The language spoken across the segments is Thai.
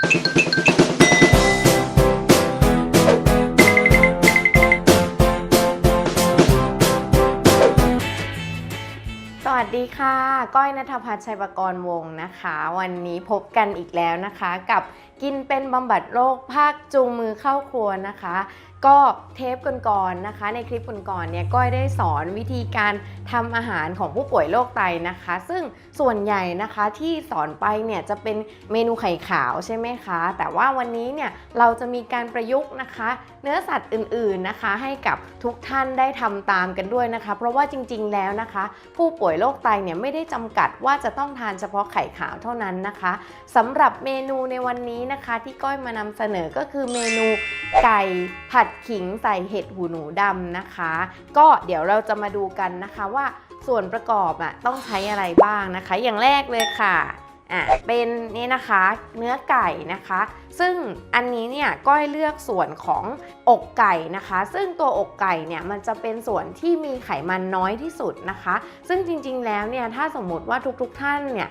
สวัสดีค่ะ ก้อยนัทพัฒน์ชัยประกรณ์วงศ์นะคะ วันนี้พบกันอีกแล้วนะคะกับ กินเป็นบำบัดโรคภาคจูงมือเข้าครัวนะคะ ก็เทปก่อนๆนะคะ ในคลิปก่อนๆเนี่ยก้อยได้สอนวิธีการทำอาหารของผู้ป่วยโรคไตนะคะ ซึ่งส่วนใหญ่นะคะที่สอนไปเนี่ยจะเป็นเมนูไข่ขาวใช่ไหมคะ แต่ว่าวันนี้เนี่ยเราจะมีการประยุกต์นะคะ เนื้อสัตว์อื่นๆนะคะ ให้กับทุกท่านได้ทำตามกันด้วยนะคะ เพราะว่าจริงๆแล้วนะคะ ผู้ป่วยโรคไตเนี่ยไม่ได้จำกัดว่าจะต้องทานเฉพาะไข่ขาวเท่านั้นนะคะสำหรับเมนูในวันนี้นะคะที่ก้อยมานำเสนอก็คือเมนูไก่ผัดขิงใส่เห็ดหูหนูดำนะคะ ก็เดี๋ยวเราจะมาดูกันนะคะว่าส่วนประกอบอะต้องใช้อะไรบ้างนะคะ อย่างแรกเลยค่ะอะเป็นนี่นะคะเนื้อไก่นะคะ ซึ่งอันนี้เนี่ยก้อยเลือกส่วนของอกไก่นะคะ ซึ่งตัวอกไก่เนี่ยมันจะเป็นส่วนที่มีไขมันน้อยที่สุดนะคะ ซึ่งจริงๆแล้วเนี่ยถ้าสมมติว่าทุกๆท่านเนี่ย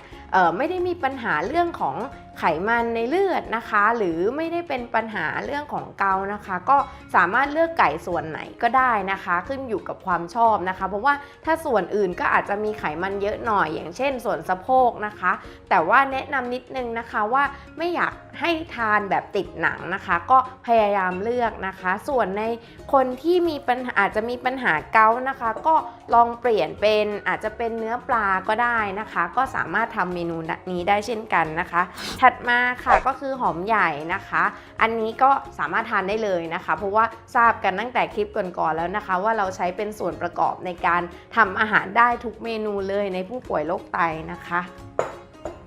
ไม่ได้มีปัญหาเรื่องของไขมันในเลือดนะคะ หรือไม่ได้เป็นปัญหาเรื่องของเกานะคะ ก็สามารถเลือกไก่ส่วนไหนก็ได้นะคะ ขึ้นอยู่กับความชอบนะคะ เพราะว่าถ้าส่วนอื่นก็อาจจะมีไขมันเยอะหน่อย อย่างเช่น ส่วนสะโพกนะคะ แต่ว่าแนะนำนิดนึงนะคะว่าไม่อยากให้ทานแบบติดหนังนะคะ ก็พยายามเลือกนะคะ ส่วนในคนที่มีปัญหาอาจจะมีปัญหาเกานะคะ ก็ลองเปลี่ยนเป็นอาจจะเป็นเนื้อปลาก็ได้นะคะ ก็สามารถทำเมนูนี้ได้เช่นกันนะคะถัดมาค่ะก็คือหอมใหญ่นะคะ อันนี้ก็สามารถทานได้เลยนะคะ เพราะว่าทราบกันตั้งแต่คลิปก่อนๆแล้วนะคะ ว่าเราใช้เป็นส่วนประกอบในการทำอาหารได้ทุกเมนูเลยในผู้ป่วยโรคไตนะคะ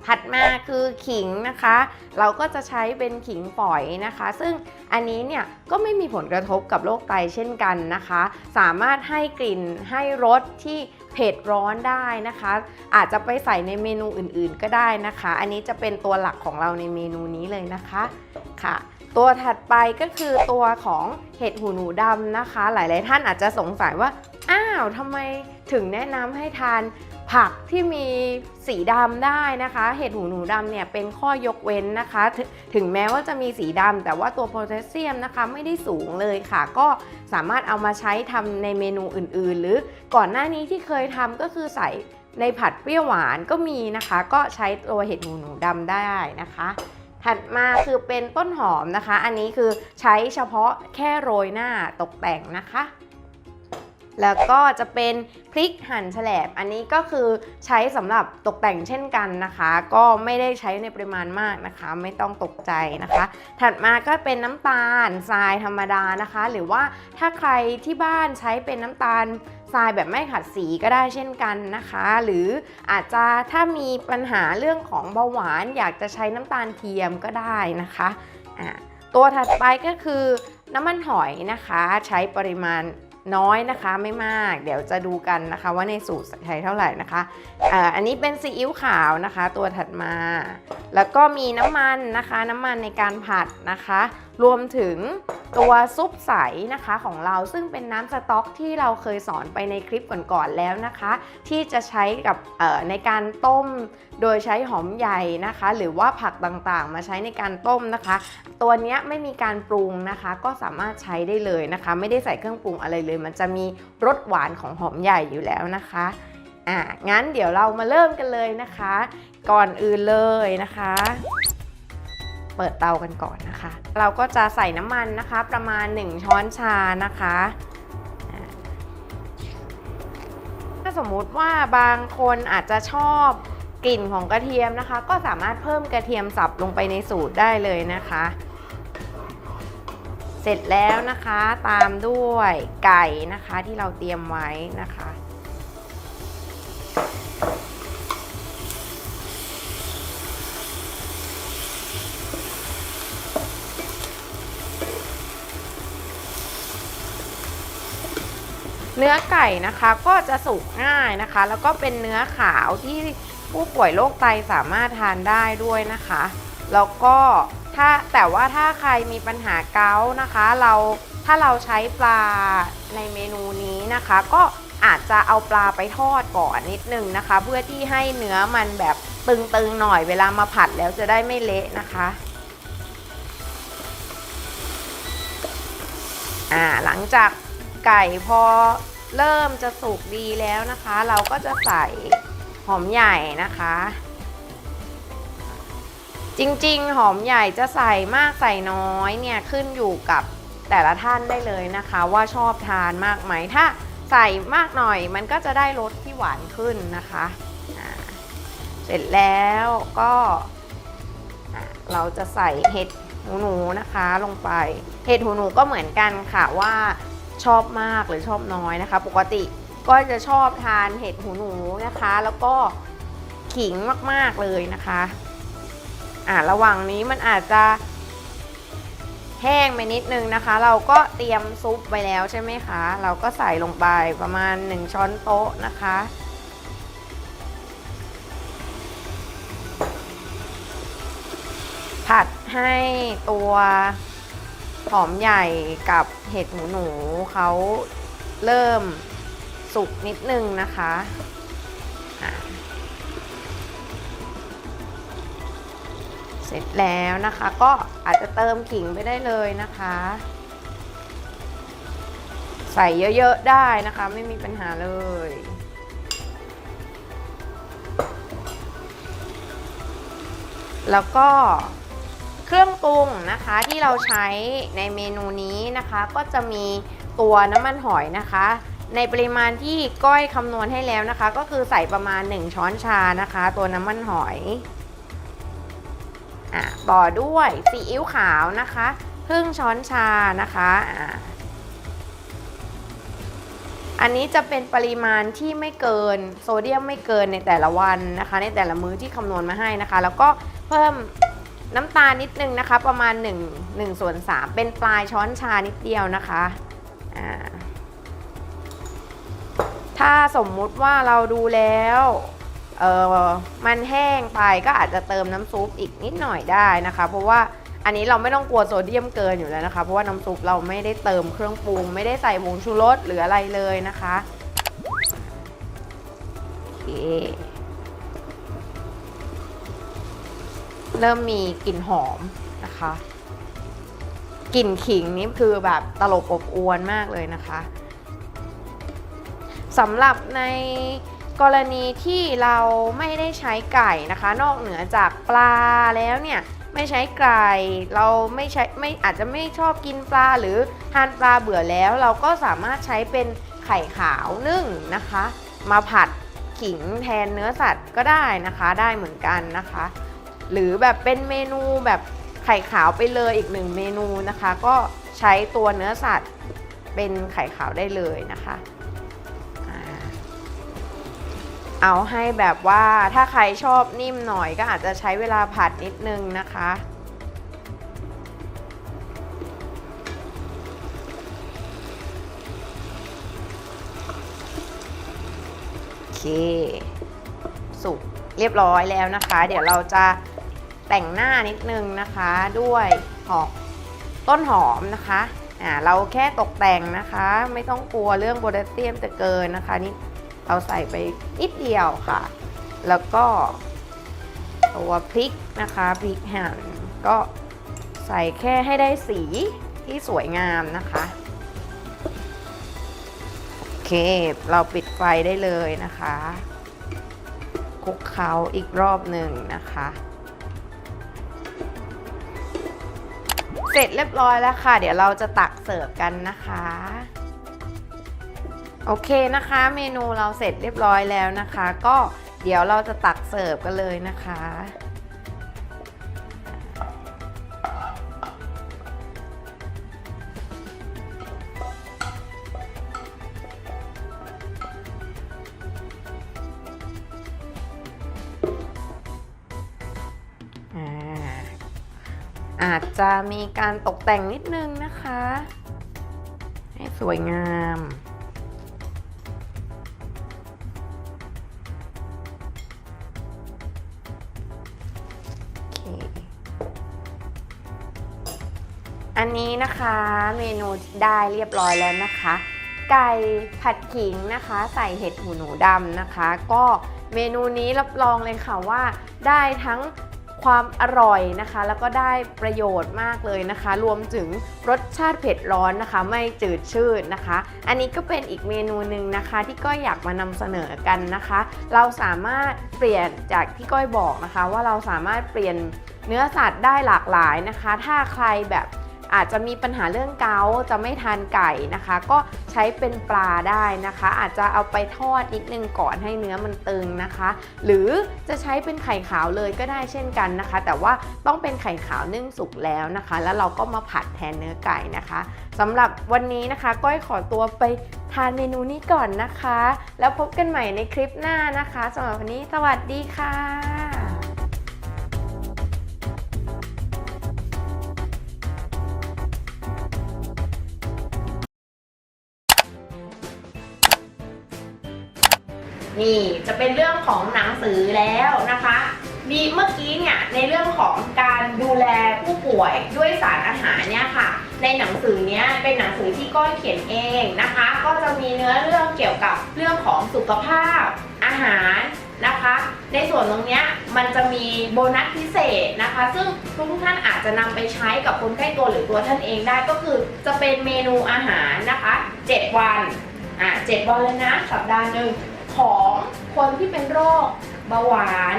ถัดมาคือขิงนะคะ เราก็จะใช้เป็นขิงฝอยนะคะ ซึ่งอันนี้เนี่ยก็ไม่มีผลกระทบกับโรคไตเช่นกันนะคะ สามารถให้กลิ่นให้รสที่ เผ็ดร้อนได้นะคะ อาจจะไปใส่ในเมนูอื่นๆก็ได้นะคะ อันนี้จะเป็นตัวหลักของเราในเมนูนี้เลยนะคะค่ะ ตัวถัดไปก็คือตัวของเห็ดหูหนูดำนะคะ หลายๆท่านอาจจะสงสัยว่าอ้าวทำไมถึงแนะนำให้ทาน ผักที่มีสีดำได้นะคะ เห็ดหูหนูดำเนี่ยเป็นข้อยกเว้นนะคะถถึงแม้ว่าจะมีสีดำแต่ว่าตัวโพแทสเซียมนะคะไม่ได้สูงเลยค่ะ ก็สามารถเอามาใช้ทำในเมนูอื่นๆ หรือก่อนหน้านี้ที่เคยทำก็คือใส่ในผัดเปรี้ยวหวานก็มีนะคะ ก็ใช้ตัวเห็ดหูหนูดำได้นะคะถัดมาคือเป็นต้นหอมนะคะ อันนี้คือใช้เฉพาะแค่โรยหน้าตกแต่งนะคะ แล้วก็จะเป็นพริกหั่นแฉลบ อันนี้ก็คือใช้สำหรับตกแต่งเช่นกันนะคะ ก็ไม่ได้ใช้ในปริมาณมากนะคะ ไม่ต้องตกใจนะคะ ถัดมาก็เป็นน้ำตาลทรายธรรมดานะคะ หรือว่าถ้าใครที่บ้านใช้เป็นน้ำตาลทรายแบบไม่ขัดสีก็ได้เช่นกันนะคะ หรืออาจจะถ้ามีปัญหาเรื่องของเบาหวาน อยากจะใช้น้ำตาลเทียมก็ได้นะคะตัวถัดไปก็คือน้ำมันหอยนะคะ ใช้ปริมาณ น้อยนะคะไม่มาก เดี๋ยวจะดูกันนะคะ ว่าในสูตรใช้เท่าไหร่นะคะอันนี้เป็นซีอิ๊วขาวนะคะ ตัวถัดมา แล้วก็มีน้ำมันนะคะ น้ำมันในการผัดนะคะรวมถึงตัวซุปใสนะคะของเราซึ่งเป็นน้ำสต๊อกที่เราเคยสอนไปในคลิปก่อนๆแล้วนะคะ ที่จะใช้กับในการต้มโดยใช้หอมใหญ่นะคะ หรือว่าผักต่างๆ มาใช้ในการต้มนะคะ ตัวนี้ไม่มีการปรุงนะคะ ก็สามารถใช้ได้เลยนะคะ ไม่ได้ใส่เครื่องปรุงอะไรเลย มันจะมีรสหวานของหอมใหญ่อยู่แล้วนะคะอะงั้นเดี๋ยวเรามาเริ่มกันเลยนะคะ ก่อนอื่นเลยนะคะ เปิดเตากันก่อนนะคะ เราก็จะใส่น้ำมันนะคะ ประมาณ 1 ช้อนชานะคะ ถ้าสมมุติว่าบางคนอาจจะชอบกลิ่นของกระเทียมนะคะ ก็สามารถเพิ่มกระเทียมสับลงไปในสูตรได้เลยนะคะ เสร็จแล้วนะคะตามด้วยไก่นะคะที่เราเตรียมไว้นะคะ เนื้อไก่นะคะก็จะสุกง่ายนะคะ แล้วก็เป็นเนื้อขาวที่ผู้ป่วยโรคไตสามารถทานได้ด้วยนะคะ แล้วก็ถ้าแต่ว่าถ้าใครมีปัญหาเกาต์นะคะ เราถ้าเราใช้ปลาในเมนูนี้นะคะ ก็อาจจะเอาปลาไปทอดก่อนนิดนึงนะคะ เพื่อที่ให้เนื้อมันแบบตึงๆหน่อยเวลามาผัดแล้วจะได้ไม่เละนะคะอ่าหลังจากไก่พอ เริ่มจะสุกดีแล้วนะคะ เราก็จะใส่หอมใหญ่นะคะ จริงๆ หอมใหญ่จะใส่มากใส่น้อยเนี่ยขึ้นอยู่กับแต่ละท่านได้เลยนะคะ ว่าชอบทานมากไหมถ้าใส่มากหน่อยมันก็จะได้รสที่หวานขึ้นนะคะเสร็จแล้วก็เราจะใส่เห็ดหูหนูนะคะลงไป เห็ดหูหนูก็เหมือนกันค่ะว่า ชอบมากหรือชอบน้อยนะคะ ปกติก็จะชอบทานเห็ดหูหนูนะคะ แล้วก็ขิงมากๆเลยนะคะอ่าระหว่างนี้มันอาจจะแห้งไปนิดนึงนะคะ เราก็เตรียมซุปไว้แล้วใช่ไหมคะ เราก็ใส่ลงไปประมาณ 1 ช้อนโต๊ะนะคะ ผัดให้ตัว หอมใหญ่กับเห็ดหมูหนูเขาเริ่มสุกนิดนึงนะคะเสร็จแล้วนะคะก็อาจจะเติมขิงไปได้เลยนะคะ ใส่เยอะๆได้นะคะไม่มีปัญหาเลย แล้วก็ เครื่องปรุงนะคะที่เราใช้ในเมนูนี้นะคะ ก็จะมีตัวน้ำมันหอยนะคะ ในปริมาณที่ก้อยคำนวณให้แล้วนะคะ ก็คือใส่ประมาณ 1 ช้อนชานะคะ ตัวน้ำมันหอยอะต่อด้วยซีอิ๊วขาวนะคะครึ่งช้อนชานะคะอะอันนี้จะเป็นปริมาณที่ไม่เกินโซเดียมไม่เกินในแต่ละวันนะคะ ในแต่ละมื้อที่คำนวณมาให้นะคะ แล้วก็เพิ่ม น้ำตาลนิดนึงนะคะ ประมาณ1 1ส่วน3เป็นปลายช้อนชานิดเดียวนะคะถ้าสมมุติว่าเราดูแล้วเออมันแห้งไปก็อาจจะเติมน้ำซุปอีกนิดหน่อยได้นะคะ เพราะว่าอันนี้เราไม่ต้องกลัวโซเดียมเกินอยู่แล้วนะคะ เพราะว่าน้ำซุปเราไม่ได้เติมเครื่องปรุง ไม่ได้ใส่ผงชูรสหรืออะไรเลยนะคะโอเค เริ่มมีกลิ่นหอมนะคะกลิ่นขิงนี่คือแบบตลบอบอวนมากเลยนะคะสำหรับในกรณีที่เราไม่ได้ใช้ไก่นะคะ นอกเหนือจากปลาแล้วเนี่ยไม่ใช้ไก่เราไม่ใช้ไม่อาจจะไม่ชอบกินปลาหรือทานปลาเบื่อแล้ว เราก็สามารถใช้เป็นไข่ขาวนึ่งนะคะ มาผัดขิงแทนเนื้อสัตว์ก็ได้นะคะ ได้เหมือนกันนะคะ หรือแบบเป็นเมนูแบบไข่ขาวไปเลยอีกหนึ่งเมนูนะคะ ก็ใช้ตัวเนื้อสัตว์เป็นไข่ขาวได้เลยนะคะเอาให้แบบว่าถ้าใครชอบนิ่มหน่อยก็อาจจะใช้เวลาผัดนิดนึงนะคะ โอเค สุกเรียบร้อยแล้วนะคะ เดี๋ยวเราจะ แต่งหน้านิดนึงนะคะด้วยหอมต้นหอมนะคะอ่าเราแค่ตกแต่งนะคะ ไม่ต้องกลัวเรื่องโพแทสเซียมจะเกินนะคะนี่เราใส่ไปนิดเดียวค่ะ แล้วก็ตัวพริกนะคะพริกหั่นก็ใส่แค่ให้ได้สีที่สวยงามนะคะโอเค เราปิดไฟได้เลยนะคะคลุกเคล้าอีกรอบหนึ่งนะคะ เสร็จเรียบร้อยแล้วค่ะ เดี๋ยวเราจะตักเสิร์ฟกันนะคะ โอเคนะคะ เมนูเราเสร็จเรียบร้อยแล้วนะคะ ก็เดี๋ยวเราจะตักเสิร์ฟกันเลยนะคะ จจะมีการตกแต่งนิดนึงนะคะ ให้สวยงาม อันนี้นะคะเมนูได้เรียบร้อยแล้วนะคะ ไก่ผัดขิงนะคะ ใส่เห็ดหูหนูดำนะคะ ก็เมนูนี้รับรองเลยค่ะว่าได้ทั้ง ความอร่อยนะคะ แล้วก็ได้ประโยชน์มากเลยนะคะ รวมถึงรสชาติเผ็ดร้อนนะคะ ไม่จืดชืดนะคะ อันนี้ก็เป็นอีกเมนูหนึ่งนะคะ ที่ก้อยอยากมานำเสนอกันนะคะ เราสามารถเปลี่ยนจากที่ก้อยบอกนะคะ ว่าเราสามารถเปลี่ยนเนื้อสัตว์ได้หลากหลายนะคะ ถ้าใครแบบ อาจจะมีปัญหาเรื่องเกาจะไม่ทานไก่นะคะ ก็ใช้เป็นปลาได้นะคะ อาจจะเอาไปทอดนิดนึงก่อนให้เนื้อมันตึงนะคะ หรือจะใช้เป็นไข่ขาวเลยก็ได้เช่นกันนะคะ แต่ว่าต้องเป็นไข่ขาวนึ่งสุกแล้วนะคะ แล้วเราก็มาผัดแทนเนื้อไก่นะคะสำหรับวันนี้นะคะก้อยขอตัวไปทานเมนูนี้ก่อนนะคะ แล้วพบกันใหม่ในคลิปหน้านะคะสำหรับวันนี้สวัสดีค่ะ นี่จะเป็นเรื่องของหนังสือแล้วนะคะมีเมื่อกี้เนี่ยในเรื่องของการดูแลผู้ป่วยด้วยสารอาหารเนี่ยค่ะ ในหนังสือเนี้ยเป็นหนังสือที่ก้อยเขียนเองนะคะ ก็จะมีเนื้อเรื่องเกี่ยวกับเรื่องของสุขภาพอาหารนะคะ ในส่วนตรงเนี้ยมันจะมีโบนัสพิเศษนะคะ ซึ่งทุกท่านอาจจะนำไปใช้กับคนใกล้ตัวหรือตัวท่านเองได้ก็คือจะเป็นเมนูอาหารนะคะ 7 วันอะ7วันเลยนะสัปดาห์หนึ่งขอ คนที่เป็นโรคเบาหวาน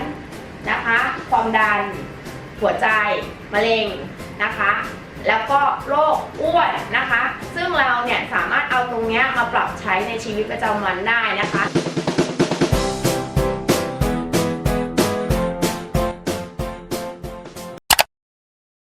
นะคะความดัน หัวใจมะเร็งนะคะ แล้วก็โรคอ้วนนะคะ ซึ่งเราเนี่ยสามารถเอาตรงนี้มาปรับใช้ในชีวิตประจำวันได้นะคะ